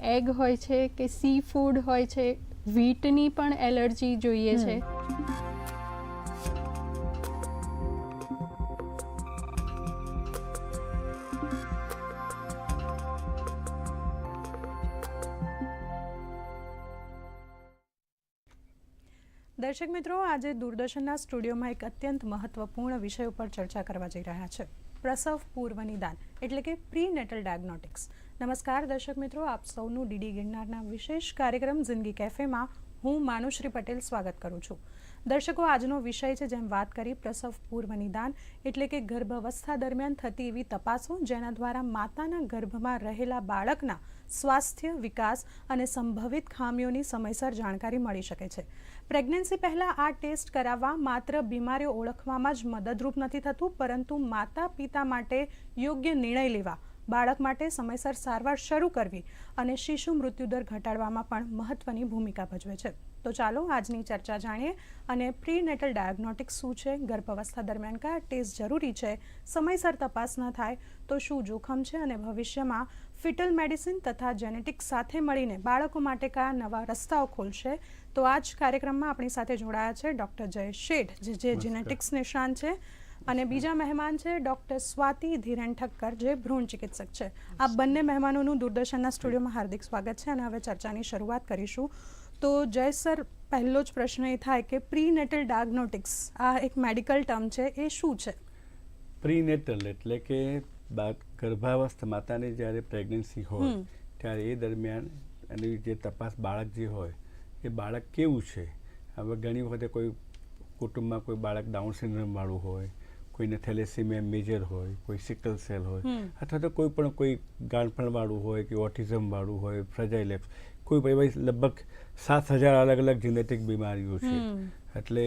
Egg હોય છે કે સી ફૂડ હોય છે વીટની પણ એલર્જી જોઈએ છે. દર્શક મિત્રો, આજે દૂરદર્શનના સ્ટુડિયોમાં એક અત્યંત મહત્વપૂર્ણ વિષય ઉપર ચર્ચા કરવા જઈ રહ્યા છે. પ્રસવ પૂર્વ નિદાન એટલે કે પ્રી નેટલ ડાયગ્નોટિક્સ નમસ્કાર દર્શક મિત્રો, આપ સૌનું ડીડી ગિરનારના વિશેષ કાર્યક્રમ જિંદગી કેફેમાં હું માનુશ્રી પટેલ સ્વાગત કરું છું. દર્શકો, આજનો વિષય છે જેમ વાત કરી પ્રસવ પૂર્વ નિદાન એટલે કે ગર્ભાવસ્થા દરમિયાન થતી એવી તપાસો જેના દ્વારા માતાના ગર્ભમાં રહેલા બાળકના સ્વાસ્થ્ય, વિકાસ અને સંભવિત ખામીઓની સમયસર જાણકારી મળી શકે છે. પ્રેગ્નન્સી પહેલાં આ ટેસ્ટ કરાવવા માત્ર બીમારીઓ ઓળખવામાં જ મદદરૂપ નથી થતું, પરંતુ માતા પિતા માટે યોગ્ય નિર્ણય લેવા બાળક માટે સમયસર સારવાર શરૂ કરવી અને શિશુ મૃત્યુદર ઘટાડવામાં પણ મહત્વની ભૂમિકા ભજવે છે. તો ચાલો આજની ચર્ચા જાણીએ અને પ્રીનેટલ ડાયગ્નોટિક્સ શું છે? ગર્ભાવસ્થા દરમિયાન કયા ટેસ્ટ જરૂરી છે? સમયસર તપાસ ન થાય તો શું જોખમ છે? અને ભવિષ્યમાં ફિટલ મેડિસિન તથા જેનેટિક્સ સાથે મળીને બાળકો માટે કયા નવા રસ્તાઓ ખોલશે? તો આ જ કાર્યક્રમમાં આપણી સાથે જોડાયા છે ડૉક્ટર જય શેઠ જે જે જેનેટિક્સ નિષ્ણાંત છે. અને બીજા મહેમાન છે ડૉક્ટર સ્વાતિ ધીરેન ઠક્કર જે ભ્રૂણ ચિકિત્સક છે. આ બંને મહેમાનોનું દૂરદર્શનના સ્ટુડિયોમાં હાર્દિક સ્વાગત છે અને હવે ચર્ચાની શરૂઆત કરીશું. તો જય સર પહેલો જ પ્રશ્ન એ થાય કે પ્રીનેટલ ડાયગ્નોટિક્સ આ એક મેડિકલ ટર્મ છે એ શું છે? પ્રીનેટલ એટલે કે ગર્ભાવસ્થા માતાની જ્યારે પ્રેગ્નન્સી હોય ત્યારે એ દરમિયાન એની જે તપાસ બાળક જે હોય એ બાળક કેવું છે? હવે ઘણી વખતે કોઈ કુટુંબમાં કોઈ બાળક ડાઉન સિન્ડ્રોમવાળું હોય કોઈને થેલેસીમિયા મેજર હોય કોઈ સિકલ સેલ હોય અથવા તો કોઈ પણ કોઈ ગાંઠપણ વાળું હોય કે ઓટિઝમવાળું હોય ફ્રજાઇલેક્સ કોઈ પણ એવા લગભગ સાત હજાર અલગ અલગ જીનેટિક બીમારીઓ છે. એટલે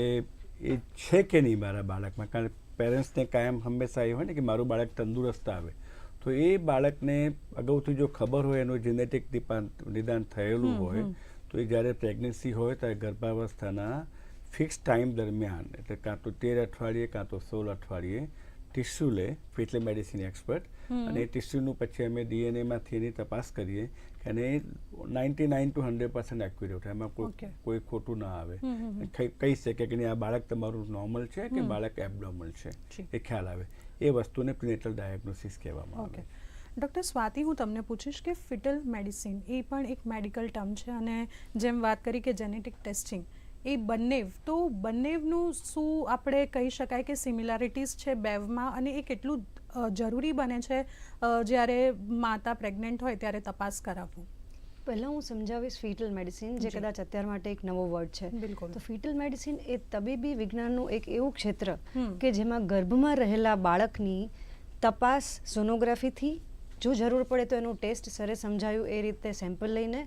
એ છે કે નહીં મારા બાળકમાં? કારણ પેરેન્ટ્સને કાયમ હંમેશા એ હોય ને કે મારું બાળક તંદુરસ્ત આવે. તો એ બાળકને અગાઉથી જો ખબર હોય એનું જેનેટિક નિદાન થયેલું હોય તો એ જ્યારે પ્રેગ્નન્સી હોય ત્યારે ગર્ભાવસ્થાના ફિક્સ ટાઈમ દરમિયાન એટલે કાં તો તેર અઠવાડિયે કાં તો સોળ અઠવાડિયે ટીસ્યુ લે ફિટલ મેડિસિન એક્સપર્ટ. અને એ ટીસ્યુનું પછી અમે ડીએનએમાંથી એની તપાસ કરીએ કે એને ninety nine to hundred percent accurate એમાં કોઈ કોઈ ખોટું ના આવે. કહી શકે કે આ બાળક તમારું નોર્મલ છે કે બાળક એબનોર્મલ છે? એ ખ્યાલ આવે. એ વસ્તુને પ્રિનેટલ ડાયગ્નોસિસ કહેવામાં આવે. ડૉક્ટર સ્વાતિ હું તમને પૂછીશ કે ફિટલ મેડિસિન એ પણ એક મેડિકલ ટર્મ છે અને જેમ વાત કરી કે જેનેટિક ટેસ્ટિંગ એ બંનેવ. તો બંનેવનું શું આપણે કહી શકાય કે સિમિલારિટીઝ છે બેવમાં? અને એ કેટલું જરૂરી બને છે જ્યારે માતા પ્રેગ્નન્ટ હોય ત્યારે તપાસ કરાવવું? પહેલાં હું સમજાવીશ ફીટલ મેડિસિન જે કદાચ અત્યાર માટે એક નવો વર્ડ છે. બિલકુલ. તો ફીટલ મેડિસિન એ તબીબી વિજ્ઞાનનું એક એવું ક્ષેત્ર કે જેમાં ગર્ભમાં રહેલા બાળકની તપાસ સોનોગ્રાફીથી જો જરૂર પડે તો એનું ટેસ્ટ સરે સમજાયું એ રીતે સેમ્પલ લઈને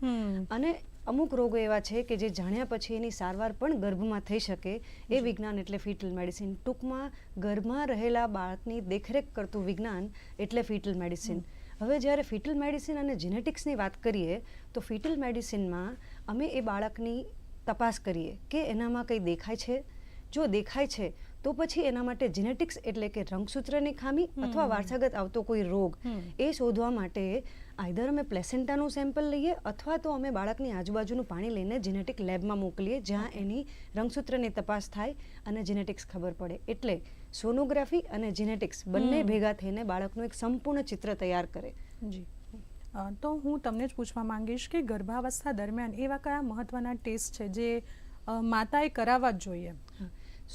અને અમુક રોગો એવા છે કે જે જાણ્યા પછી એની સારવાર પણ ગર્ભમાં થઈ શકે એ વિજ્ઞાન એટલે ફીટલ મેડિસિન ટૂંકમાં ગર્ભમાં રહેલા બાળકની દેખરેખ કરતું વિજ્ઞાન એટલે ફીટલ મેડિસિન હવે જ્યારે ફીટલ મેડિસિન અને જેનેટિક્સની વાત કરીએ તો ફીટલ મેડિસિનમાં અમે એ બાળકની તપાસ કરીએ કે એનામાં કંઈ દેખાય છે? જો દેખાય છે તો પછી એના માટે જેનેટિક્સ એટલે કે રંગસૂત્રની ખામી અથવા વારસાગત આવતો કોઈ રોગ એ શોધવા માટે આઈધર અમે પ્લેસેન્ટાનું સેમ્પલ લઈએ અથવા તો અમે બાળકની આજુબાજુનું પાણી લઈને જેનેટિક લેબમાં મોકલીએ જ્યાં એની રંગસૂત્રની તપાસ થાય અને જેનેટિક્સ ખબર પડે. એટલે સોનોગ્રાફી અને જેનેટિક્સ બંને ભેગા થઈને બાળકનું એક સંપૂર્ણ ચિત્ર તૈયાર કરે. જી. તો હું તમને જ પૂછવા માંગીશ કે ગર્ભાવસ્થા દરમિયાન એવા કયા મહત્વના ટેસ્ટ છે જે માતાએ કરાવવા જ જોઈએ?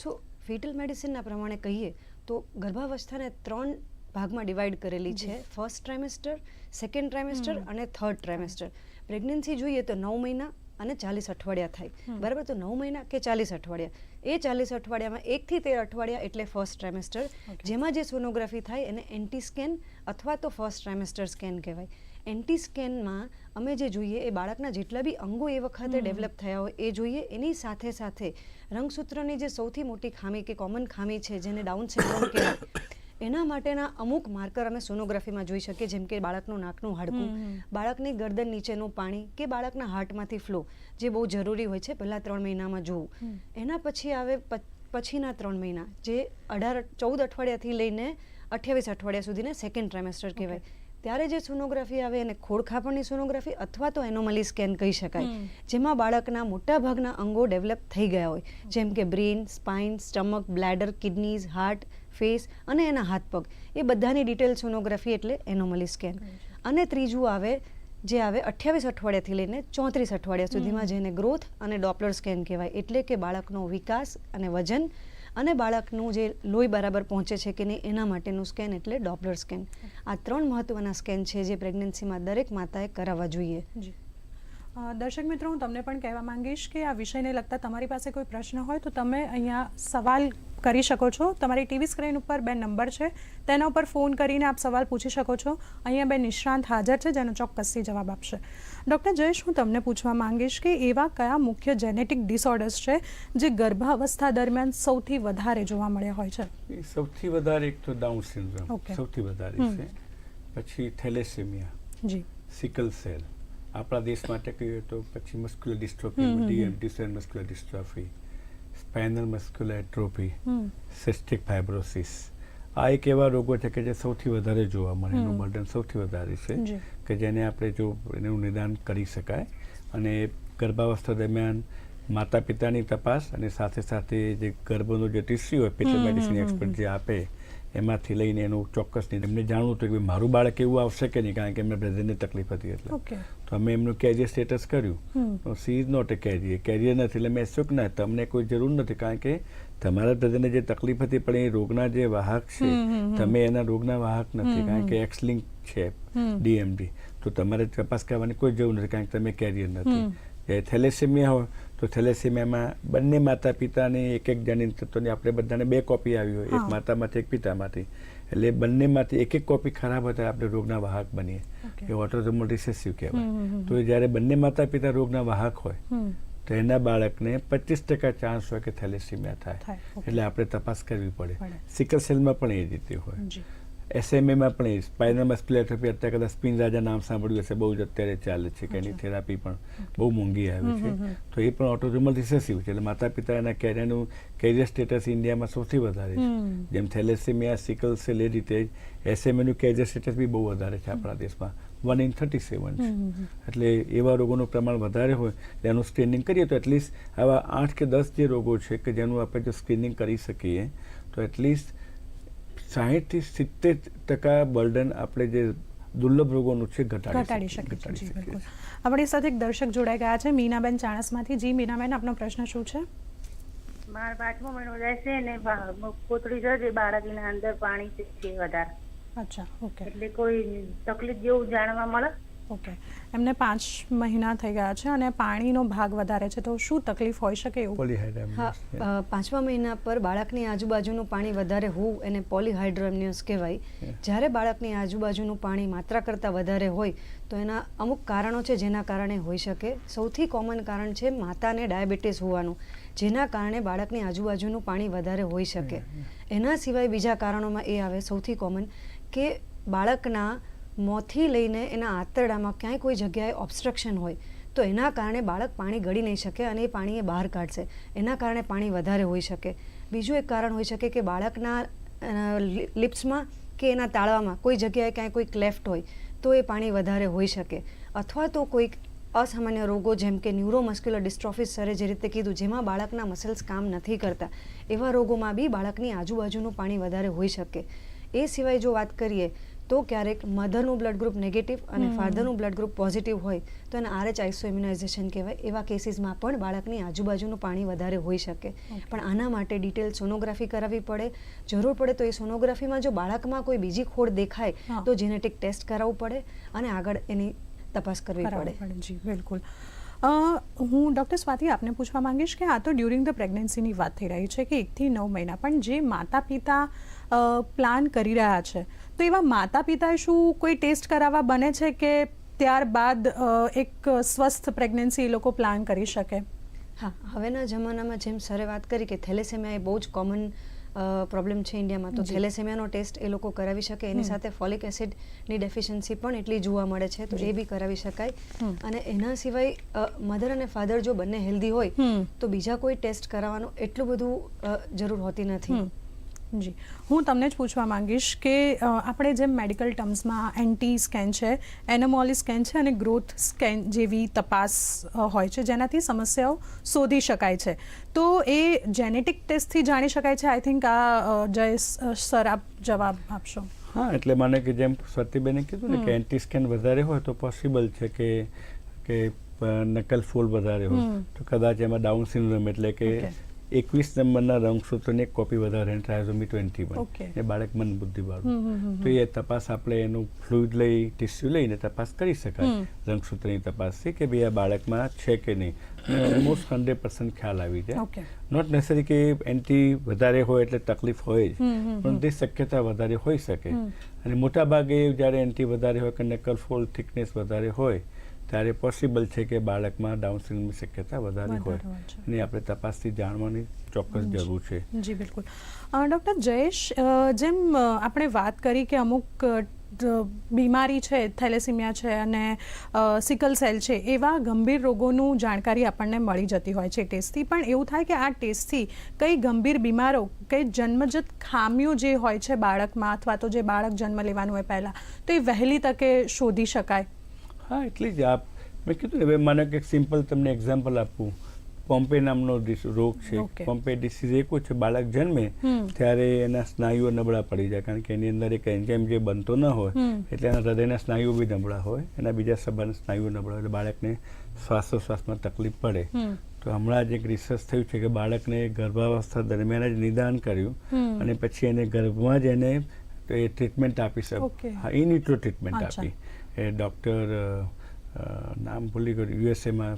સો ફેટલ મેડિસિનના પ્રમાણે કહીએ તો ગર્ભાવસ્થાને ત્રણ ભાગમાં ડિવાઈડ કરેલી છે. ફર્સ્ટ ટ્રાઇમેસ્ટર સેકન્ડ ટ્રાઇમેસ્ટર અને થર્ડ ટ્રાઇમેસ્ટર પ્રેગ્નન્સી જોઈએ તો નવ મહિના અને ચાલીસ અઠવાડિયા થાય. બરાબર? તો નવ મહિના કે ચાલીસ અઠવાડિયા? એ ચાલીસ અઠવાડિયામાં એકથી તેર અઠવાડિયા એટલે ફર્સ્ટ ટ્રાઇમેસ્ટર જેમાં જે સોનોગ્રાફી થાય એને એન્ટી સ્કેન અથવા તો ફર્સ્ટ ટ્રાઇમેસ્ટર સ્કેન કહેવાય. એન્ટી સ્કેનમાં અમે જે જોઈએ એ બાળકના જેટલા બી અંગો એ વખતે ડેવલપ થયા હોય એ જોઈએ. એની સાથે સાથે રંગસૂત્રની જે સૌથી મોટી ખામી કે કોમન ખામી છે જેને ડાઉન સિન્ડ્રોમ કહેવાય એના માટેના અમુક માર્કર અમે સોનોગ્રાફીમાં જોઈ શકીએ જેમ કે બાળકનું નાકનું હાડકું. બાળકની ગરદન નીચેનું પાણી કે બાળકના હાર્ટમાંથી ફ્લો જે બહુ જરૂરી હોય છે પહેલાં ત્રણ મહિનામાં જોવું. એના પછી આવે પછીના ત્રણ મહિના જે અઢાર ચૌદ અઠવાડિયાથી લઈને અઠ્યાવીસ અઠવાડિયા સુધીને સેકન્ડ ટ્રાઇમેસ્ટર કહેવાય. ત્યારે જે સોનોગ્રાફી આવે એને ખોડખાપણની સોનોગ્રાફી અથવા તો એનોમલી સ્કેન કહી શકાય જેમાં બાળકના મોટાભાગના અંગો ડેવલપ થઈ ગયા હોય. જેમ કે brain spine stomach bladder kidneys heart face અને એના હાથ પગ. એ બધાની ડિટેલ સોનોગ્રાફી એટલે એનોમલી સ્કેન અને ત્રીજું આવે જે આવે અઠ્યાવીસ અઠવાડિયાથી લઈને ચોત્રીસ અઠવાડિયા સુધીમાં જેને ગ્રોથ અને ડોપલર સ્કેન કહેવાય. એટલે કે બાળકનો વિકાસ અને વજન અને બાળકનું જે લોહી બરાબર પહોંચે છે કે નહીં એના માટેનું સ્કેન એટલે ડોપલર સ્કેન આ ત્રણ મહત્વના સ્કેન છે જે પ્રેગ્નન્સીમાં દરેક માતાએ કરાવવા જોઈએ. દર્શક મિત્રો હું તમને પણ કહેવા માંગીશ કે આ વિષયને લગતા તમારી પાસે કોઈ પ્રશ્ન હોય તો તમે અહીંયા સવાલ કરી શકો છો. તમારી ટીવી સ્ક્રીન ઉપર બે નંબર છે. તેના ઉપર ફોન કરીને આપ સવાલ પૂછી શકો છો. અહીંયા બે નિષ્ણાંત હાજર છે જેનો ચોક્કસથી જવાબ આપશે. ડૉક્ટર જયેશ હું તમને પૂછવા માંગીશ કે એવા કયા મુખ્ય જેનેટિક ડિસઓર્ડર્સ છે જે ગર્ભાવસ્થા દરમિયાન સૌથી વધારે જોવા મળ્યા હોય છે? સૌથી વધારે એક તો ડાઉન સિન્ડ્રોમ સૌથી વધારે છે. પછી થેલેસેમિયા. જી. Sickle cell. આપણા દેશ માટે કહીએ તો પછી muscular dystrophy hmm, hmm, hmm. DM Duchenne muscular dystrophy spinal muscular atrophy cystic fibrosis આ એક એવા રોગો છે કે જે સૌથી વધારે જોવા મળે એનું મર્ડન સૌથી વધારે છે કે જેને આપણે જો એનું નિદાન કરી શકાય અને ગર્ભાવસ્થા દરમિયાન માતા પિતાની તપાસ અને સાથે સાથે જે ગર્ભનો જે ટીસ્યુ હોય હમ, મેડિસિન એક્સપર્ટ જે આપે એમાંથી લઈને એનું ચોક્કસ નહીં. એમને જાણવું હતું કે મારું બાળક એવું આવશે કે નહીં કારણ કે એમને બ્રધરની તકલીફ હતી એટલે. તો અમે એમનું કેરિયર સ્ટેટસ કર્યું. She is not a carrier carrier નથી એટલે મેં શું કે ના તમને કોઈ જરૂર નથી કારણ કે તમારા બ્રધરને જે તકલીફ હતી પણ એ રોગના જે વાહક છે. તમે એના રોગના વાહક નથી કારણ કે એક્સ લિંક છે ડીએમડી તો તમારે તપાસ કરવાની કોઈ જરૂર નથી કારણ કે તમે કેરિયર નથી. થેલેસેમિયા હોય તો થેલેસીમિયામાં બંને માતા પિતાની એક એક જનીન તત્વની આપણે બધાને બે કોપી આવી હોય. એક માતામાંથી એક પિતામાંથી. એટલે બંનેમાંથી એક એક કોપી ખરાબ હતા આપણે રોગના વાહક બનીએ. એ ઓટોઝોમલ રિસેસિવ કહેવાય. તો જ્યારે બંને માતા પિતા રોગના વાહક હોય તો એના બાળકને પચીસ ટકા ચાન્સ હોય કે થેલેસીમિયા થાય. એટલે આપણે તપાસ કરવી પડે. સિકલ સેલમાં પણ એ રીતે હોય. એસએમએમાં પણ એ સ્પાઇનલ મસ્ક્યુલેટોપી અત્યારે કદાચ સ્પિન રાજા નામ સાંભળ્યું હશે બહુ જ અત્યારે ચાલે છે કે એની થેરાપી પણ બહુ મોંઘી આવે છે. તો એ પણ ઓટોઝોમલ રિસેસિવ છે એટલે માતા પિતા એના કેરિયરનું કેરિયર સ્ટેટસ ઇન્ડિયામાં સૌથી વધારે છે. જેમ થેલેસેમિયા સિકલ સેલ એ રીતે જ એસએમએનું કેરિયર સ્ટેટસ બી બહુ વધારે છે આપણા દેશમાં. વન ઇન થર્ટી સેવન છે. એટલે એવા રોગોનું પ્રમાણ વધારે હોય એનું સ્ક્રીનિંગ કરીએ તો એટલીસ્ટ આવા આઠ કે દસ જે રોગો છે કે જેનું આપણે જો સ્ક્રીનિંગ કરી શકીએ તો એટલીસ્ટ સાહીઠથી સિત્તેર ટકા બર્ડન આપણે જે દુર્લભ રોગોનું છે ઘટાડી શકીએ- બિલકુલ. આપણી સાથે એક દર્શક જોડાઈ ગયા છે મીનાબેન ચાણસમાંથી. જી મીનાબેન આપનો પ્રશ્ન શું છે? મારા પાંચમો મહિનો જાય છે ને કોથળી છે જે બાળકીના અંદર પાણી છે વધારે. અચ્છા ઓકે. એટલે કોઈ તકલીફ જેવું જાણવા મળે? ઓકે. એમને પાંચ મહિના થઈ ગયા છે અને પાણીનો ભાગ વધારે છે તો શું તકલીફ હોઈ શકે એવું? પાંચમા મહિના પર બાળકની આજુબાજુનું પાણી વધારે હોવું એને પોલીહાઇડ્રોમિયસ કહેવાય. જ્યારે બાળકની આજુબાજુનું પાણી માત્રા કરતાં વધારે હોય તો એના અમુક કારણો છે જેના કારણે હોઈ શકે. સૌથી કોમન કારણ છે માતાને ડાયાબિટીસ હોવાનું જેના કારણે બાળકની આજુબાજુનું પાણી વધારે હોઈ શકે. એના સિવાય બીજા કારણોમાં એ આવે સૌથી કોમન કે બાળકના મોંથી લઈને એના આંતરડામાં ક્યાંય કોઈ જગ્યાએ ઓબ્સ્ટ્રક્શન હોય, તો એના કારણે બાળક પાણી ગળી નહીં શકે અને એ પાણી એ બહાર કાઢશે. એના કારણે પાણી વધારે હોઈ શકે. બીજું એક કારણ હોઈ શકે કે બાળકના લિપ્સમાં કે એના તાળવામાં કોઈ જગ્યાએ ક્યાંય કોઈ ક્લેફ્ટ હોય, તો એ પાણી વધારે હોઈ શકે. અથવા તો કોઈક અસામાન્ય રોગો જેમ કે ન્યુરોમસ્ક્યુલર ડિસ્ટ્રોફિસ સરે જે રીતે કીધું, જેમાં બાળકના મસલ્સ કામ નથી કરતા. એવા રોગોમાં બી બાળકની આજુબાજુનું પાણી વધારે હોઈ શકે. એ સિવાય જો વાત કરીએ તો ક્યારેક મધરનું બ્લડ ગ્રુપ નેગેટિવ અને ફાધરનું બ્લડ ગ્રુપ પોઝિટિવ હોય તો એને આરએચ આઇસોઇમ્યુનાઇઝેશન કહેવાય. એવા કેસીસમાં પણ બાળકની આજુબાજુનું પાણી વધારે હોઈ શકે. પણ આના માટે ડિટેલ સોનોગ્રાફી કરાવવી પડે. જરૂર પડે તો એ સોનોગ્રાફીમાં જો બાળકમાં કોઈ બીજી ખોડ દેખાય તો જેનેટિક ટેસ્ટ કરાવવું પડે અને આગળ એની તપાસ કરવી પડે. જી બિલકુલ. અ, હું ડૉક્ટર સ્વાતિ આપને પૂછવા માંગીશ કે આ તો ડ્યુરિંગ ધ પ્રેગ્નન્સીની વાત થઈ રહી છે કે એકથી નવ મહિના. પણ જે માતા પિતા પ્લાન કરી રહ્યા છે તો એવા માતા પિતાએ શું કોઈ ટેસ્ટ કરાવવા બને છે કે ત્યારબાદ એક સ્વસ્થ પ્રેગ્નન્સી એ લોકો પ્લાન કરી શકે? હા હવેના જમાનામાં જેમ સરે વાત કરી કે થેલેસેમિયા એ બહુ જ કોમન પ્રોબ્લેમ છે ઇન્ડિયામાં તો. થેલેસેમિયાનો ટેસ્ટ એ લોકો કરાવી શકે. એની સાથે ફોલિક એસિડની ડેફિશિયન્સી પણ એટલી જોવા મળે છે તો. એ બી કરાવી શકાય. અને એના સિવાય મધર અને ફાધર જો બંને હેલ્ધી હોય તો બીજા કોઈ ટેસ્ટ કરાવવાનું એટલું બધું જરૂર હોતી નથી. જી. હું તમને જ પૂછવા માંગીશ કે આપણે જેમ મેડિકલ ટર્મ્સમાં એન્ટી સ્કેન છે એનોમોલી સ્કેન છે અને ગ્રોથ સ્કેન જેવી તપાસ હોય છે જેનાથી સમસ્યાઓ શોધી શકાય છે. તો એ જેનેટિક ટેસ્ટથી જાણી શકાય છે? આઈ થિંક આ જય જયેશ સર આપ જવાબ આપશો. હા એટલે મને કે જેમ સ્વાતિબેને કીધું ને કે એન્ટી સ્કેન વધારે હોય તો પોસિબલ છે કે કે નકલ ફૂલ વધારે હોય. તો કદાચ એમાં ડાઉન સિન્ડ્રોમ એટલે કે. એકવીસ નંબરના રંગસૂત્રની એક કોપી વધારે ટ્રાયઝોમી ટ્વેન્ટી Okay. એ બાળક મન બુદ્ધિ હમ, હમ, વાળું હમ, તો એ તપાસ આપણે એનું ફ્લુઇડ લઈ ટીસ્યુ લઈને તપાસ કરી શકાય. રંગસૂત્રની રંગસૂત્રની તપાસથી કે ભાઈ આ બાળકમાં છે કે નહીં. ઓલમોસ્ટ હંડ્રેડ પર્સન્ટ ખ્યાલ આવી જાય. નોટ નેસરી કે એન્ટી વધારે હોય એટલે તકલીફ હોય જ. પણ તે શક્યતા વધારે હોઈ શકે. અને મોટા ભાગે જ્યારે એન્ટી વધારે હોય કે નકલ ફોલ્ડ થિકનેસ વધારે હોય ત્યારે પોસિબલ છે કે બાળકમાં ડાઉન સિન્ડ્રોમની શક્યતા વધારે હોય. અને આપણે તપાસથી જાણવાની ચોક્કસ જરૂર છે. જી બિલકુલ. ડૉક્ટર જયેશ જેમ આપણે વાત કરી કે અમુક બીમારી છે થેલેસીમિયા છે અને સિકલ સેલ છે એવા ગંભીર રોગોનું જાણકારી આપણને મળી જતી હોય છે ટેસ્ટથી. પણ એવું થાય કે આ ટેસ્ટથી કઈ ગંભીર બીમારો કઈ જન્મજત ખામીઓ જે હોય છે બાળકમાં અથવા તો જે બાળક જન્મ લેવાનું હોય પહેલાં તો એ વહેલી તકે શોધી શકાય. હા એટલી જ આપ મેં કીધું ને હવે માનો કે સિમ્પલ તમને એક્ઝામ્પલ આપું. પોમ્પે નામનો રોગ છે. પોમ્પે ડિસીઝ એકો છે. બાળક જન્મે ત્યારે એના સ્નાયુઓ નબળા પડી જાય. કારણ કે એની અંદર એક એન્ઝાઇમ જે બનતો ન હોય એટલે એના હૃદયના સ્નાયુઓ બી નબળા હોય. એના બીજા સભાના સ્નાયુઓ નબળા હોય. એટલે બાળકને શ્વાસોશ્વાસમાં તકલીફ પડે. તો હમણાં જ એક રિસર્ચ થયું છે કે બાળકને ગર્ભાવસ્થા દરમિયાન જ નિદાન કર્યું અને પછી એને ગર્ભમાં જ એને એ ટ્રીટમેન્ટ આપી. શકે હા ઇન ટ્રીટમેન્ટ આપી. એ ડૉક્ટર નામ ભૂલી ગયું યુએસએમાં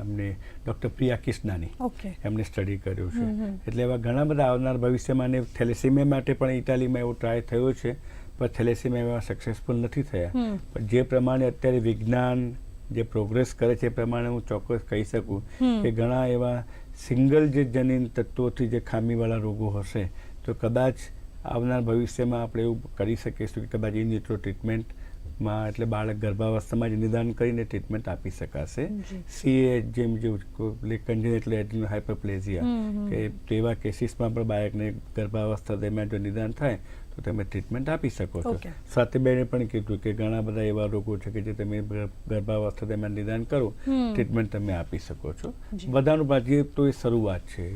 એમને ડૉક્ટર પ્રિયા કિષ્નાની એમને સ્ટડી કર્યું છે. એટલે એવા ઘણા બધા આવનાર ભવિષ્યમાં અને થેલેસીમિયા માટે પણ ઇટાલીમાં એવો ટ્રાય થયો છે પણ થેલેસીમિયા એવા સક્સેસફુલ નથી થયા. પણ જે પ્રમાણે અત્યારે વિજ્ઞાન જે પ્રોગ્રેસ કરે છે એ પ્રમાણે હું ચોક્કસ કહી શકું કે ઘણા એવા સિંગલ જે જનીન તત્વોથી જે ખામીવાળા રોગો હશે તો કદાચ આવનાર ભવિષ્યમાં આપણે એવું કરી શકીશું કે કદાચ ઇન વિટ્રો ટ્રીટમેન્ટમાં એટલે બાળક ગર્ભાવસ્થામાં જ નિદાન કરીને ટ્રીટમેન્ટ આપી શકાશે. સીએ જેમ જે કન્જેનિટલ એડ્રિનલ હાઇપરપ્લેઝિયા. કે તેવા કેસીસમાં પણ બાળકને ગર્ભાવસ્થા દરમિયાન જો નિદાન થાય તો તમે ટ્રીટમેન્ટ આપી શકો છો. સાથે બેને પણ કીધું કે ઘણા બધા એવા રોગો છે કે જે તમે ગર્ભાવસ્થા દરમિયાન નિદાન કરો ટ્રીટમેન્ટ તમે આપી શકો છો. બધાનું બાકી તો એ શરૂઆત છે.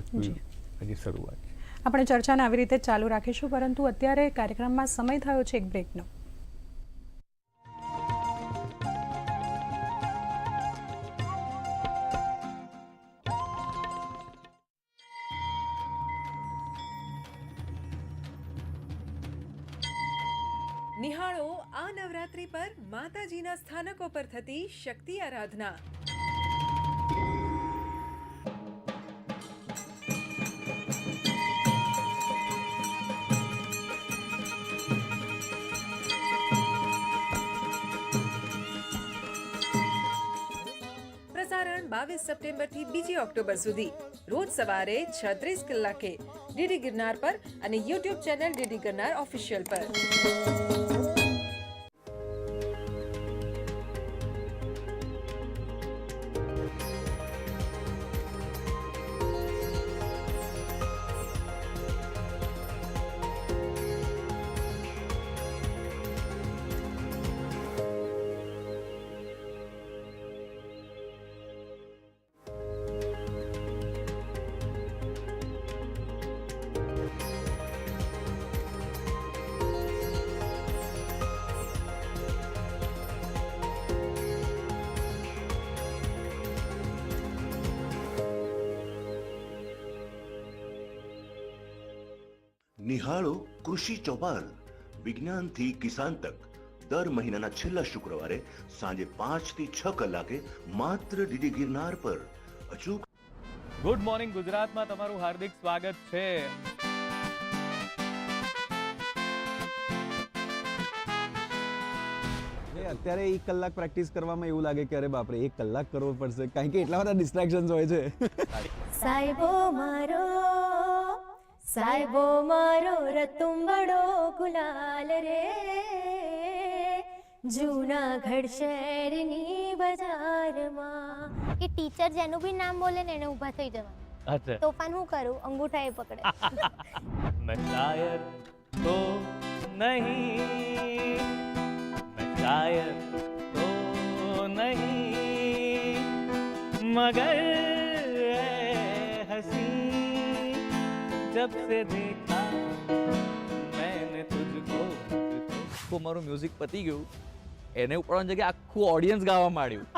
હજી શરૂઆત છે. આપણે ચર્ચાને આવી રીતે ચાલુ રાખીશું પરંતુ અત્યારે કાર્યક્રમમાં સમય થયો છે એક બ્રેકનો નવરાત્રી પર માતાજીના સ્થાનકો પર થતી શક્તિ આરાધના. પ્રસારણ બાવીસ સપ્ટેમ્બરથી બીજી ઓક્ટોબર સુધી. રોજ સવારે છત્રીસ કલાકે ડીડી ગિરનાર પર અને YouTube channel DD Girnar official પર. નિહાળો કૃષિ ચૌપાલ વિજ્ઞાનથી કિસાન તક. દર મહિનાના છેલ્લા શુક્રવારે સાંજે પાંચથી છ કલાકે માત્ર ડીડી ગિરનાર પર અચૂક ગુડ મોર્નિંગ ગુજરાતમાં તમારું હાર્દિક સ્વાગત છે. અત્યારે એક કલાક પ્રેક્ટિસ કરવામાં એવું લાગે કે અરે બાપરે એક કલાક કરવો પડશે. કારણ કે એટલા બધા ડિસ્ટ્રેક્શન્સ હોય છે. સાહેબો મારો સાહેબો મારો રતુંબડો ગુલાલ રે. જૂનાગઢ શહેરની બજારમાં. કે ટીચર જેનું બી નામ બોલે ને એને ઊભા થઈ જવા તોફાન તો હું કરું? અંગૂઠા એ પકડે. મેં તો નહીં. મેં તો નહીં. મગર जब से देखा मैंने तुझको આખું મારું મ્યુઝિક પતી ગયું એને ઉપડવાની જગ્યાએ આખું ઓડિયન્સ ગાવા માંડ્યું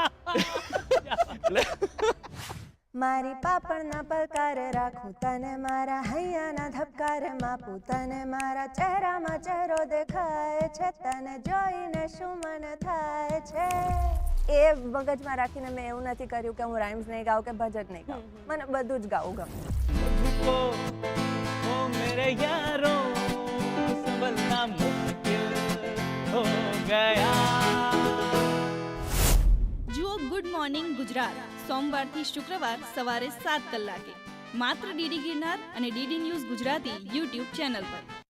મારી પાપણના પલકારે રાખું તને મારા હૈયાના ધબકારે માપું તને મારા ચહેરામાં ચહેરો દેખાય છે તને જોઈને શું મન થાય છે એ મગજમાં રાખીને મેં એવું નથી કર્યું કે હું રાઇમ્સ નહીં ગાઉં કે ભજન નહીં ગાઉં મને બધું જ ગાવું ગમે तुझको ओ मेरे यारों संभलना मुश्किल हो गया જુઓ ગુડ મોર્નિંગ ગુજરાત સોમવારથી શુક્રવાર સવારે સાત કલાકે માત્ર ડીડી ગિરનાર અને DD News Gujarati YouTube channel પર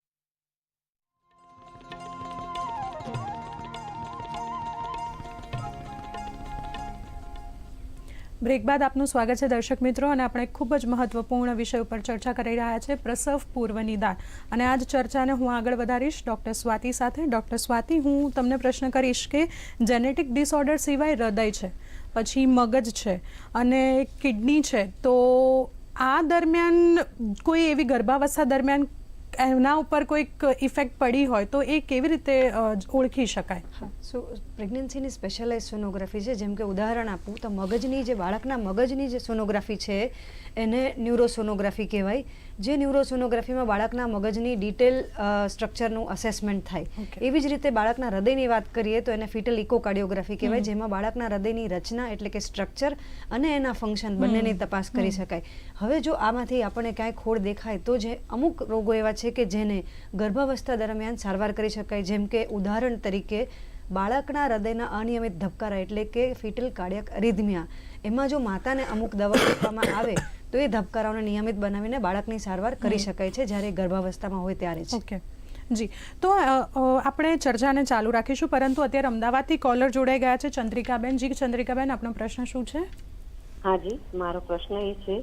બ્રેક બાદ આપનું સ્વાગત છે દર્શક મિત્રો અને આપણે ખૂબ જ મહત્વપૂર્ણ વિષય ઉપર ચર્ચા કરી રહ્યા છે પ્રસવ પૂર્વ નિદાન અને આ જ ચર્ચાને હું આગળ વધારીશ ડૉક્ટર સ્વાતિ સાથે. ડૉક્ટર સ્વાતિ, હું તમને પ્રશ્ન કરીશ કે જેનેટિક ડિસઓર્ડર સિવાય હૃદય છે, પછી મગજ છે અને કિડની છે, તો આ દરમિયાન કોઈ એવી ગર્ભાવસ્થા દરમિયાન એના ઉપર કોઈક ઇફેક્ટ પડી હોય તો એ કેવી રીતે ઓળખી શકાય? સો પ્રેગ્નન્સીની સ્પેશિયલાઇઝ સોનોગ્રાફી છે. જેમ કે ઉદાહરણ આપું, તો મગજની જે બાળકના મગજની જે સોનોગ્રાફી છે, એને ન્યુરોસોનોગ્રાફી કહેવાય. જે ન્યુરોસોનોગ્રાફીમાં બાળકના મગજની ડિટેલ સ્ટ્રક્ચરનું અસેસમેન્ટ થાય. એવી જ રીતે બાળકના હૃદયની વાત કરીએ તો એને ફિટલ ઇકોકાર્ડિયોગ્રાફી કહેવાય જેમાં બાળકના હૃદયની રચના એટલે કે સ્ટ્રક્ચર અને એના ફંક્શન બંનેની તપાસ કરી શકાય. હવે જો આમાંથી આપણને ક્યાંય ખોડ દેખાય તો જે અમુક રોગો એવા છે કે જેને ગર્ભાવસ્થા દરમિયાન સારવાર કરી શકાય. જેમ કે ઉદાહરણ તરીકે બાળકના હૃદયના અનિયમિત ધબકારા એટલે કે ફિટલ કાર્ડિયક અરિધમિયા એમાં જો માતાને અમુક દવા આપવામાં આવે તો એ ધબકારાઓને નિયમિત બનાવીને બાળકની સારવાર કરી શકાય છે જ્યારે ગર્ભાવસ્થામાં હોય ત્યારે જ. ઓકે. જી. તો આપણે ચર્ચાને ચાલુ રાખીશું પરંતુ અત્યારે અમદાવાદથી કોલર જોડાઈ ગયા છે ચંદ્રિકાબેન. જી ચંદ્રિકાબેન આપનો પ્રશ્ન શું છે? હા જી. મારો પ્રશ્ન એ છે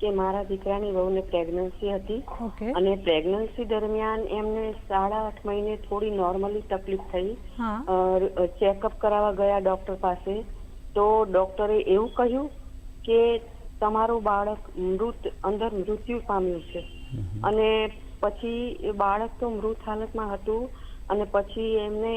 કે મારા દીકરાની વહુને પ્રેગ્નન્સી હતી ઓકે. અને પ્રેગ્નન્સી દરમિયાન એમને સાડા આઠ મહિને થોડી નોર્મલી તકલીફ થઈ. ચેકઅપ કરાવવા ગયા ડોક્ટર પાસે. તો ડોક્ટરે એવું કહ્યું કે તમારું બાળક મૃત અંદર મૃત્યુ પામ્યું છે. અને પછી એ બાળક તો મૃત હાલતમાં હતું અને પછી એમને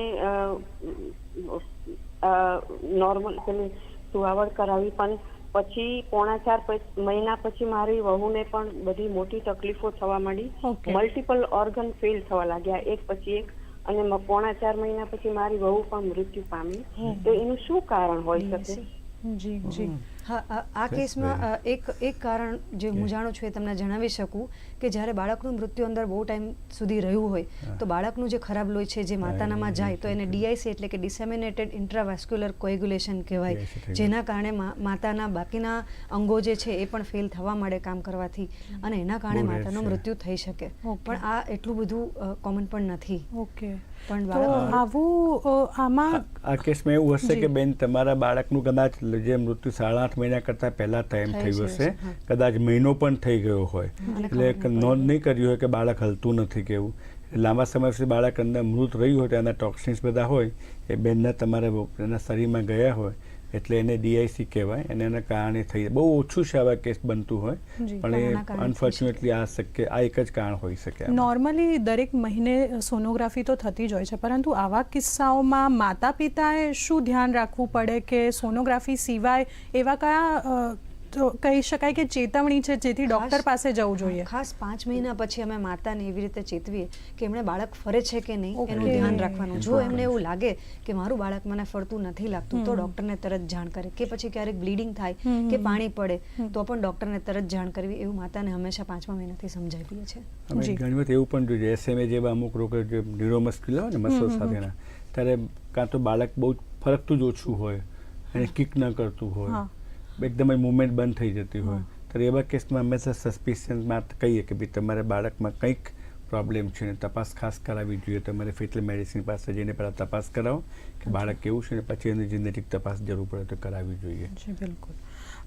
નોર્મલ પેલી સુવાવડ કરાવી પણ પછી પોણા ચાર મહિના પછી મારી વહુને પણ બધી મોટી તકલીફો થવા માંડી. મલ્ટિપલ ઓર્ગન ફેલ થવા લાગ્યા. એક પછી એક અને પોણા ચાર મહિના પછી મારી વહુ પણ મૃત્યુ પામી. તો એનું શું કારણ હોઈ શકે? જી. જી હા આ- આ કેસમાં એક એક કારણ જે હું જાણું છું એ તમને જણાવી શકું. કે જ્યારે બાળકનું મૃત્યુ અંદર બહુ ટાઈમ સુધી રહ્યું હોય તો બાળકનું જે ખરાબ લોહી છે જે માતાનામાં જાય તો એને ડીઆઈસી એટલે કે ડિસેમિનેટેડ ઇન્ટ્રાવેસ્ક્યુલર કોએગ્યુલેશન કહેવાય. જેના કારણે માતાના બાકીના અંગો જે છે એ પણ ફેલ થવા માંડે કામ કરવાથી. અને એના કારણે માતાનું મૃત્યુ થઈ શકે. પણ આ એટલું બધું કોમન પણ નથી. ઓકે. પણ આવું આમાં આ કેસમાં એવું હશે કે બેન તમારા બાળકનું કદાચ જે મૃત્યુ સાડા આઠ મહિના કરતાં પહેલાં ટાઈમ થયું હશે કદાચ મહિનો પણ થઈ ગયો હોય. એટલે નોંધ નહીં કર્યું હોય કે બાળક હલતું નથી કેવું લાંબા સમય સુધી બાળક અંદર મૃત રહ્યું હોય તો એના ટોક્સિન્સ બધા હોય એ બેનના તમારા એના શરીરમાં ગયા હોય એટલે એને ડીઆઈસી કહેવાય. અને એના કારણે થઈ બહુ ઓછું છે આવા કેસ બનતું હોય. પણ એ અનફોર્ચ્યુનેટલી આ શક્ય આ એક જ કારણ હોઈ શકે નોર્મલી દરેક મહિને સોનોગ્રાફી તો થતી જ હોય છે. પરંતુ આવા કિસ્સાઓમાં માતા પિતાએ શું ધ્યાન રાખવું પડે કે સોનોગ્રાફી સિવાય એવા કયા તો કહી શકાય કે ચેતવણી છે જેથી ડોક્ટર પાસે જવું જોઈએ. ખાસ પાંચ મહિના પછી અમે માતાને એવી રીતે ચેતવીએ કે એમણે બાળક ફરે છે કે નહીં એનું ધ્યાન રાખવાનું. જો એમને એવું લાગે કે મારું બાળક મને ફરતું નથી લાગતું તો ડોક્ટરને તરત જાણ કરે. કે પછી ક્યારેક બ્લીડિંગ થાય કે પાણી પડે તો પણ ડોક્ટરને તરત જાણ કરવી એવું માતાને હંમેશા પાંચમા મહિનાથી સમજાવીએ છીએ. અમે ઘણી વખત એવું પણ જોઈએ એસએમએ જેવા અમુક રોગો જે ન્યુરોમસ્ક્યુલર હોય ને મસલ સાથેના ત્યારે કાં તો બાળક બહુ ફરકતું જ ઓછું હોય અને કિક ન કરતું હોય. એકદમ જ મુવમેન્ટ બંધ થઈ જતી હોય. તો એવા કેસમાં હંમેશા સસ્પિશિયનમાં કહીએ કે ભાઈ તમારે બાળકમાં કંઈક પ્રોબ્લેમ છે ને તપાસ ખાસ કરાવવી જોઈએ. તમારે ફિટલ મેડિસિન પાસે જઈને પહેલાં તપાસ કરાવો કે બાળક કેવું છે ને પછી એની જિનેટિક તપાસ જરૂર પડે તો કરાવવી જોઈએ. બિલકુલ.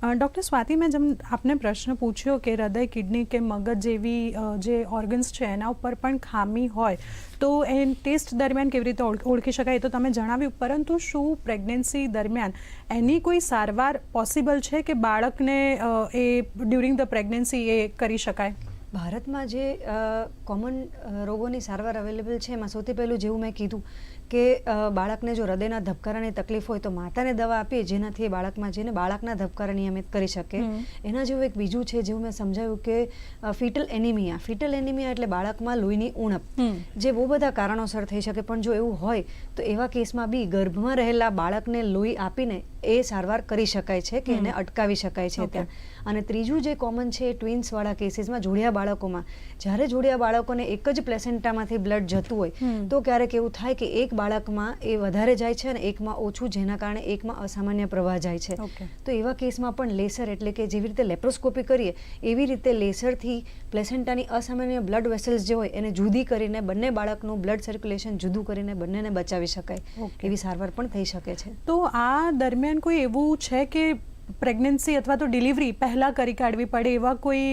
ડૉક્ટર સ્વાતિ, મેં જેમ આપને પ્રશ્ન પૂછ્યો કે હૃદય, કિડની કે મગજ જેવી જે ઓર્ગન્સ છે, એના ઉપર પણ ખામી હોય, તો એ ટેસ્ટ દરમિયાન કેવી રીતે ઓળખી શકાય એ તો તમે જણાવ્યું. પરંતુ શું પ્રેગ્નન્સી દરમિયાન એની કોઈ સારવાર પોસિબલ છે કે બાળકને એ ડ્યુરિંગ ધ પ્રેગ્નન્સી એ કરી શકાય? ભારતમાં જે કોમન રોગોની સારવાર અવેલેબલ છે, એમાં સૌથી પહેલું જેવું મેં કીધું કે બાળકને જો હૃદયના ધબકારાની તકલીફ હોય તો માતાને દવા આપીએ જેનાથી એ બાળકમાં જઈને બાળકના ધબકારા નિયમિત કરી શકે. એના જેવું એક બીજું છે જેવું મેં સમજાવ્યું કે ફિટલ એનિમિયા. ફિટલ એનિમિયા એટલે બાળકમાં લોહીની ઉણપ. જે બહુ બધા કારણોસર થઈ શકે. પણ જો એવું હોય તો એવા કેસમાં બી ગર્ભમાં રહેલા બાળકને લોહી આપીને એ સારવાર કરી શકાય છે કે એને અટકાવી શકાય છે ત્યાં. અને ત્રીજું જે કોમન છે એ ટ્વિન્સ વાળા કેસીસમાં જોડિયા બાળકોમાં. જ્યારે જોડિયા બાળકોને એક જ પ્લેસેન્ટામાંથી બ્લડ જતું હોય તો ક્યારેક એવું થાય કે એક બાળકમાં એ વધારે જાય છે અને એકમાં ઓછું જેના કારણે એકમાં અસામાન્ય પ્રવાહ જાય છે. તો એવા કેસમાં પણ લેસર એટલે કે જેવી રીતે લેપ્રોસ્કોપી કરીએ એવી રીતે લેસરથી પ્લેસેન્ટાની અસામાન્ય બ્લડ વેસલ્સ જે હોય એને જુદી કરીને બંને બાળકનું બ્લડ સર્ક્યુલેશન જુદું કરીને બંનેને બચાવી શકાય એવી સારવાર પણ થઈ શકે છે. તો આ દરમિયાન કોઈ એવું છે કે પ્રેગ્નન્સી અથવા તો ડિલિવરી પહેલાં કરી કાઢવી પડે એવા કોઈ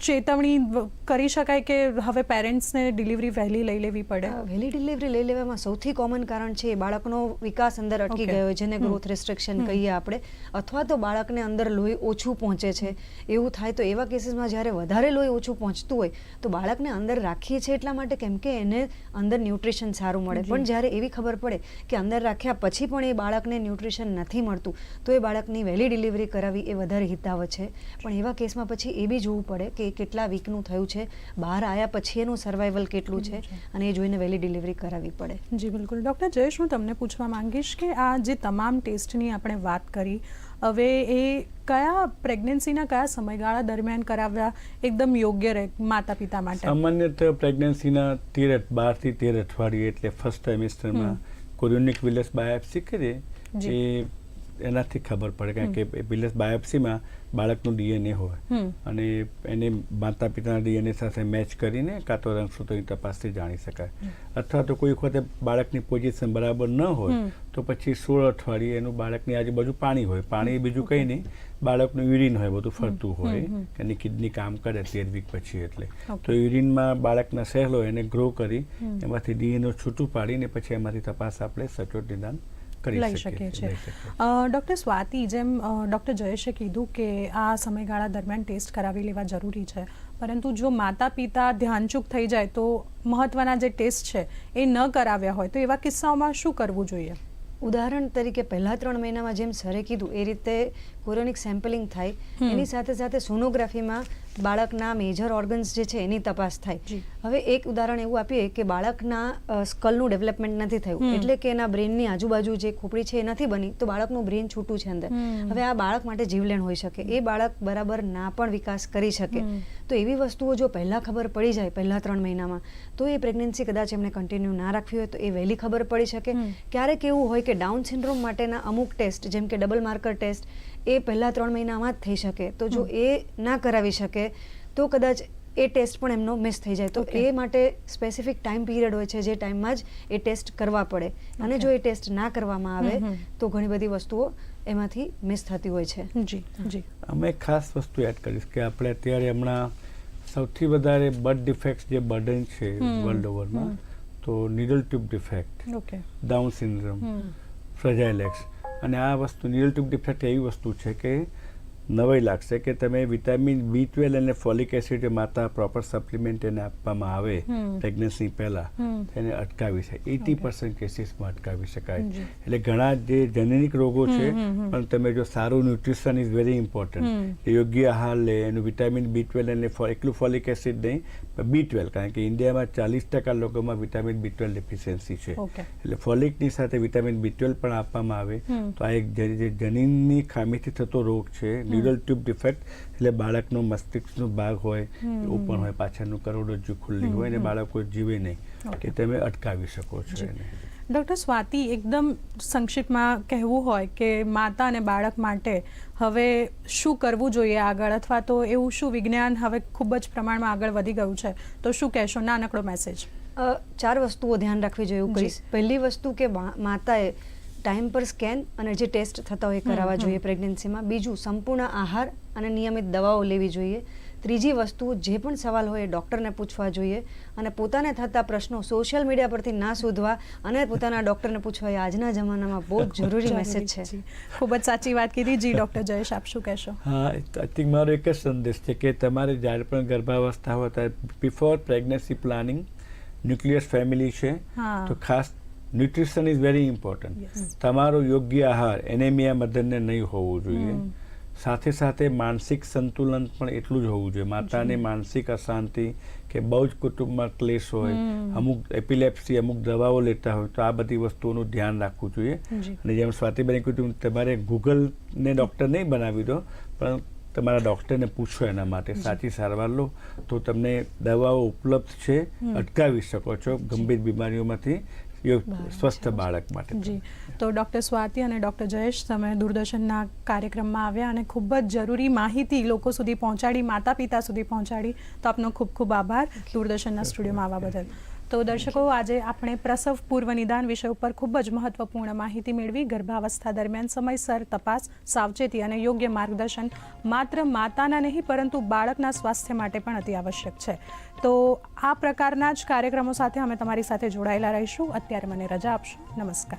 ચેતવણી કરી શકાય કે હવે પેરેન્ટ્સને ડિલિવરી વહેલી લઈ લેવી પડે? વહેલી ડિલિવરી લઈ લેવામાં સૌથી કોમન કારણ છે બાળકનો વિકાસ અંદર અટકી ગયો હોય જેને ગ્રોથ રિસ્ટ્રિક્શન કહીએ આપણે. અથવા તો બાળકને અંદર લોહી ઓછું પહોંચે છે. એવું થાય તો એવા કેસીસમાં જ્યારે વધારે લોહી ઓછું પહોંચતું હોય તો બાળકને અંદર રાખીએ છીએ એટલા માટે કેમ કે એને અંદર ન્યુટ્રિશન સારું મળે. પણ જ્યારે એવી ખબર પડે કે અંદર રાખ્યા પછી પણ એ બાળકને ન્યુટ્રિશન નથી મળતું તો એ બાળકની વહેલી ડિલિવરી કરાવી એ વધારે હિતાવ છે. પણ એવા કેસમાં પછી એ બી જોવું પડે કે એ કેટલા વીકનું થયું છે બહાર આવ્યા પછી એનું સર્વાઈવલ કેટલું છે અને એ જોઈને વહેલી ડિલિવરી કરાવવી પડે. જી બિલકુલ. ડૉક્ટર જયેશ હું તમને પૂછવા માંગીશ કે આ જે તમામ ટેસ્ટની આપણે વાત કરી હવે એ કયા પ્રેગ્નન્સીના કયા સમયગાળા દરમિયાન કરાવવા એકદમ યોગ્ય રહે માતા પિતા માટે? સામાન્યતઃ પ્રેગ્નન્સીના તેર બારથી તેર અઠવાડિયે એટલે ફર્સ્ટ ટ્રાઇમેસ્ટરમાં કોરિયોનિક વિલસ બાયોપ્સી કરીએ જી. એ એનાથી ખબર પડે કારણ કે વિલસ બાયોપ્સીમાં બાળકનું ડીએનએ હોય. અને એને માતા પિતાના ડીએનએ સાથે મેચ કરીને કાં તો રંગસૂત્રની તપાસથી જાણી શકાય. અથવા તો કોઈ વખતે બાળકની પોઝિશન બરાબર ન હોય તો પછી સોળ અઠવાડિયે એનું બાળકની આજુબાજુ પાણી હોય. પાણી બીજું કંઈ નહીં બાળકનું યુરિન હોય બધું ફરતું હોય. એની કિડની કામ કરે તેર વીક પછી એટલે. તો યુરિનમાં બાળકના સહેલો એને ગ્રો કરી એમાંથી ડીએનએ છૂટું પાડીને પછી એમાંથી તપાસ આપણે સચોટ નિદાન લઈ શકીએ છીએ, ડૉક્ટર સ્વાતિ જેમ ડૉક્ટર જયેશે કીધું કે આ સમયગાળા દરમિયાન ટેસ્ટ કરાવી લેવા જરૂરી છે પરંતુ જો માતા પિતા ધ્યાનચૂક થઈ જાય તો મહત્વના જે ટેસ્ટ છે એ ન કરાવ્યા હોય તો એવા કિસ્સાઓમાં શું કરવું જોઈએ? ઉદાહરણ તરીકે પહેલા ત્રણ મહિનામાં જેમ સરે કીધું એ રીતે કોરોનિક સેમ્પલિંગ થાય એની સાથે સાથે સોનોગ્રાફીમાં બાળકના મેજર ઓર્ગન્સ જે છે એની તપાસ થાય. હવે એક ઉદાહરણ એવું આપીએ કે બાળકના સ્કલનું ડેવલપમેન્ટ નથી થયું. એટલે કે એના બ્રેનની આજુબાજુ જે ખોપડી છે એ નથી બની. તો બાળકનું બ્રેન છૂટું છે અંદર. હવે આ બાળક માટે જીવલેણ હોઈ શકે. એ બાળક બરાબર ના પણ વિકાસ કરી શકે. તો એવી વસ્તુઓ જો પહેલાં ખબર પડી જાય પહેલા ત્રણ મહિનામાં તો એ પ્રેગ્નન્સી કદાચ એમને કન્ટિન્યુ ના રાખવી હોય તો એ વહેલી ખબર પડી શકે. ક્યારેક એવું હોય કે ડાઉન સિન્ડ્રોમ માટેના અમુક ટેસ્ટ જેમ કે ડબલ માર્કર ટેસ્ટ એ પહેલા ત્રણ મહિનામાં જ થઈ શકે. તો જો એ ના કરાવી શકે તો કદાચ એ ટેસ્ટ પણ એમનો મિસ થઈ જાય. તો એ માટે સ્પેસિફિક ટાઈમ પીરિયડ હોય છે જે ટાઈમમાં જ એ ટેસ્ટ કરવા પડે. અને જો એ ટેસ્ટ ના કરવામાં આવે તો ઘણી બધી વસ્તુઓ એમાંથી મિસ થતી હોય છે. જી જી. અમે એક ખાસ વસ્તુ એડ કરીશ કે આપણે અત્યારે હમણાં સૌથી વધારે બર્થ ડિફેક્ટ જે બર્ડન છે વર્લ્ડ ઓવરમાં તો neural tube defect okay down syndrome fragile X અને આ વસ્તુ નીડલ ટ્યુબ ડિફેક્ટ એવી વસ્તુ છે કે નવાઈ લાગશે કે તમે વિટામિન બી ટ્વેલ્વ અને ફોલિક એસિડ માતા પ્રોપર સપ્લિમેન્ટ એને આપવામાં આવે પ્રેગ્નન્સી પહેલાં એને અટકાવી છે એટી પર્સન્ટ કેસીસમાં અટકાવી શકાય. એટલે ઘણા જે જનનિક રોગો છે પણ તમે જો સારું ન્યુટ્રિશન ઇઝ વેરી ઇમ્પોર્ટન્ટ. યોગ્ય આહાર લે એનું વિટામિન બી ટ્વેલ્વ અને એકલું ફોલિક એસિડ નહીં પણ બી ટ્વેલ્વ કારણ કે ઇન્ડિયામાં ચાલીસ ટકા લોકોમાં વિટામિન બી ટ્વેલ્વ ડેફિશિયન્સી છે. એટલે ફોલિકની સાથે વિટામિન બી ટ્વેલ્વ પણ આપવામાં આવે. તો આ એક જનીનની ખામીથી થતો રોગ છે ન્યુરલ ટ્યુબ ડિફેક્ટ એટલે બાળકનો મસ્તિષ્કનો ભાગ હોય ઓપન હોય પાછળનું કરોડરજ્જુ ખુલ્લી હોય અને બાળકો જીવે નહીં કે તમે અટકાવી શકો છો એને. ડૉક્ટર સ્વાતિ એકદમ સંક્ષિપ્તમાં કહેવું હોય કે માતા અને બાળક માટે હવે શું કરવું જોઈએ આગળ? અથવા તો એવું શું વિજ્ઞાન હવે ખૂબ જ પ્રમાણમાં આગળ વધી ગયું છે? તો શું કહેશો? નાનકડો મેસેજ અ, ચાર વસ્તુઓ ધ્યાન રાખવી જોઈએ એવું કહીશ. પહેલી વસ્તુ કે માતાએ ટાઈમ પર સ્કેન અને જે ટેસ્ટ થતા હોય કરાવવા જોઈએ પ્રેગ્નન્સીમાં. બીજું સંપૂર્ણ આહાર અને નિયમિત દવાઓ લેવી જોઈએ. ત્રીજી વસ્તુ જે પણ સવાલ હોય એ ડૉક્ટરને પૂછવા જોઈએ અને પોતાને થતા પ્રશ્નો સોશિયલ મીડિયા પરથી ના શોધવા અને પોતાના ડૉક્ટરને પૂછવા એ આજના જમાનામાં બહુ જ જરૂરી મેસેજ છે. ખૂબ જ સાચી વાત કીધી. જી ડૉક્ટર જયેશ આપ શું કહેશો? હા આઈ થિંક મારો એક જ સંદેશ છે કે તમારે જ્યારે પણ ગર્ભાવસ્થા હોય ત્યારે before pregnancy planning nucleus family છે. હા. તો ખાસ ન્યુટ્રિશન ઇઝ વેરી ઇમ્પોર્ટન્ટ તમારો યોગ્ય આહાર એનેમિયા મદનને નહીં હોવું જોઈએ. સાથે સાથે માનસિક સંતુલન પણ એટલું જ હોવું જોઈએ. માતાને માનસિક અશાંતિ કે બહુ જ કુટુંબમાં ક્લેશ હોય અમુક એપિલેપ્સી અમુક દવાઓ લેતા હોય તો આ બધી વસ્તુઓનું ધ્યાન રાખવું જોઈએ. અને જેમ સ્વાતિબેને કીધું તમારે ગૂગલને ડૉક્ટર નહીં બનાવી દો પણ તમારા ડૉક્ટરને પૂછો એના માટે. સાચી સારવાર લો તો તમને દવાઓ ઉપલબ્ધ છે. અટકાવી શકો છો ગંભીર બીમારીઓમાંથી. સ્વસ્થ બાળક માટે જી. તો ડૉક્ટર સ્વાતિ અને ડૉક્ટર જયેશ તમે દૂરદર્શનના કાર્યક્રમમાં આવ્યા અને ખૂબ જ જરૂરી માહિતી લોકો સુધી પહોંચાડી માતા પિતા સુધી પહોંચાડી. તો આપનો ખૂબ ખૂબ આભાર દૂરદર્શનના સ્ટુડિયોમાં આવવા બદલ. તો દર્શકો, આજે આપણે પ્રસવ પૂર્વ નિદાન વિષય ઉપર ખૂબ જ મહત્વપૂર્ણ માહિતી મેળવી. ગર્ભાવસ્થા દરમિયાન સમયસર તપાસ, સાવચેતી અને યોગ્ય માર્ગદર્શન માત્ર માતાના નહીં, પરંતુ બાળકના સ્વાસ્થ્ય માટે પણ અતિ આવશ્યક છે. તો આ પ્રકારના જ કાર્યક્રમો સાથે અમે તમારી સાથે જોડાયેલા રહીશું. અત્યારે મને રજા આપશો. નમસ્કાર.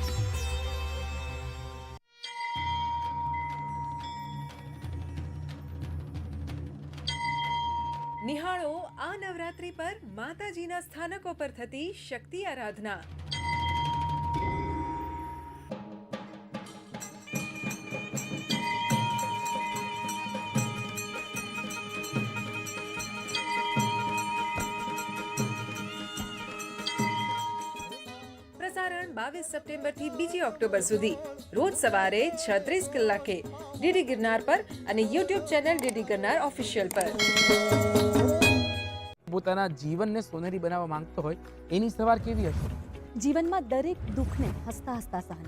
આ નવરાત્રી પર માતાજીના સ્થાનકો પર થતી શક્તિ આરાધના. પ્રસારણ બાવીસ સપ્ટેમ્બરથી બીજી ઓક્ટોબર સુધી. રોજ સવારે છત્રીસ કલાકે ડીડી ગિરનાર પર અને YouTube channel DD Girnar official પર. પોતાના જીવનને સોનેરી બનાવવા માંગતો હોય, એની સવાર કેવી હશે? જીવનમાં દરેક દુઃખને હસતા હસતા સહન